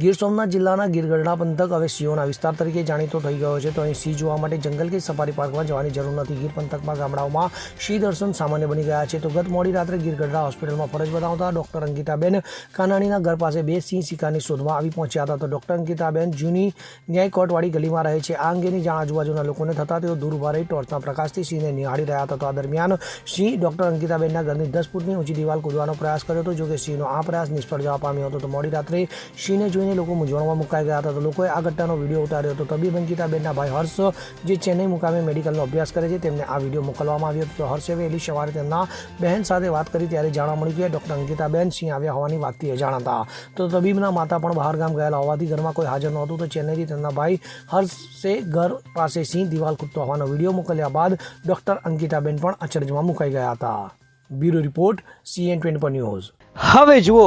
ગીર સોમનાથ જિલ્લાના ગીરગઢડા પંથક હવે સિંહોના વિસ્તાર તરીકે જાણીતો થઈ ગયો છે. તો અહીં સિંહ જોવા માટે જંગલ કે સફારી પાર્કમાં જવાની જરૂર નથી. ગીર પંથકમાં ગામડાઓમાં સિંહ દર્શન સામાન્ય બની ગયા છે. તો ગત મોડી રાત્રે ગીરગઢડા હોસ્પિટલમાં ફરજ બતાવતા ડોક્ટર અંકિતાબેન કાનાણીના ઘર પાસે બે સિંહ શિકારની શોધમાં આવી પહોંચ્યા હતા. તો ડોક્ટર અંકિતાબેન જૂની ન્યાય કોર્ટવાળી ગલીમાં રહે છે. આ અંગેની જાણ આજુબાજુના લોકોને થતા તેઓ દૂર ઊભા રહી ટોર્ચના પ્રકાશથી સિંહને નિહાળી રહ્યા હતા. તો આ દરમિયાન સિંહ ડોક્ટર અંકિતાબેનના ઘરની દસ ફૂટની ઊંચી દિવાલ કૂદવાનો પ્રયાસ કર્યો હતો. જોકે સિંહનો આ પ્રયાસ નિષ્ફળ જવા પામ્યો હતો. તો મોડી રાત્રે સિંહને જોઈને લોકો મૂંઝવણમાં મુકાઈ ગયા હતા. તો લોકોએ આ ઘટનાનો વીડિયો ઉતાર્યો હતો. તબીબ અંકિતાબેનના ભાઈ હર્ષ, જે ચેન્નઈ મુકામે મેડિકલનો અભ્યાસ કરે છે, તેમને આ વીડિયો મોકલવામાં આવ્યો હતો. હર્ષે વહેલી સવારે તેમના બહેન સાથે વાત કરી, ત્યારે જાણવા મળ્યું કે ડૉક્ટર અંકિતાબેન સિંહ આવ્યા હોવાની વાતથી અજાણ હતા તો તબીબના માતા પણ બહાર ગામ ગયેલા હોવાથી ઘરમાં કોઈ હાજર નહોતું. તો ચેન્નઈથી તેમના ભાઈ હર્ષે ઘર પાસે સિંહ દિવાલ કૂદતો હોવાનો વીડિયો મોકલ્યા બાદ ડૉક્ટર અંકિતાબેન પણ અચરજમાં મુકાઈ ગયા હતા. Bureau report CN twenty news હવે જુઓ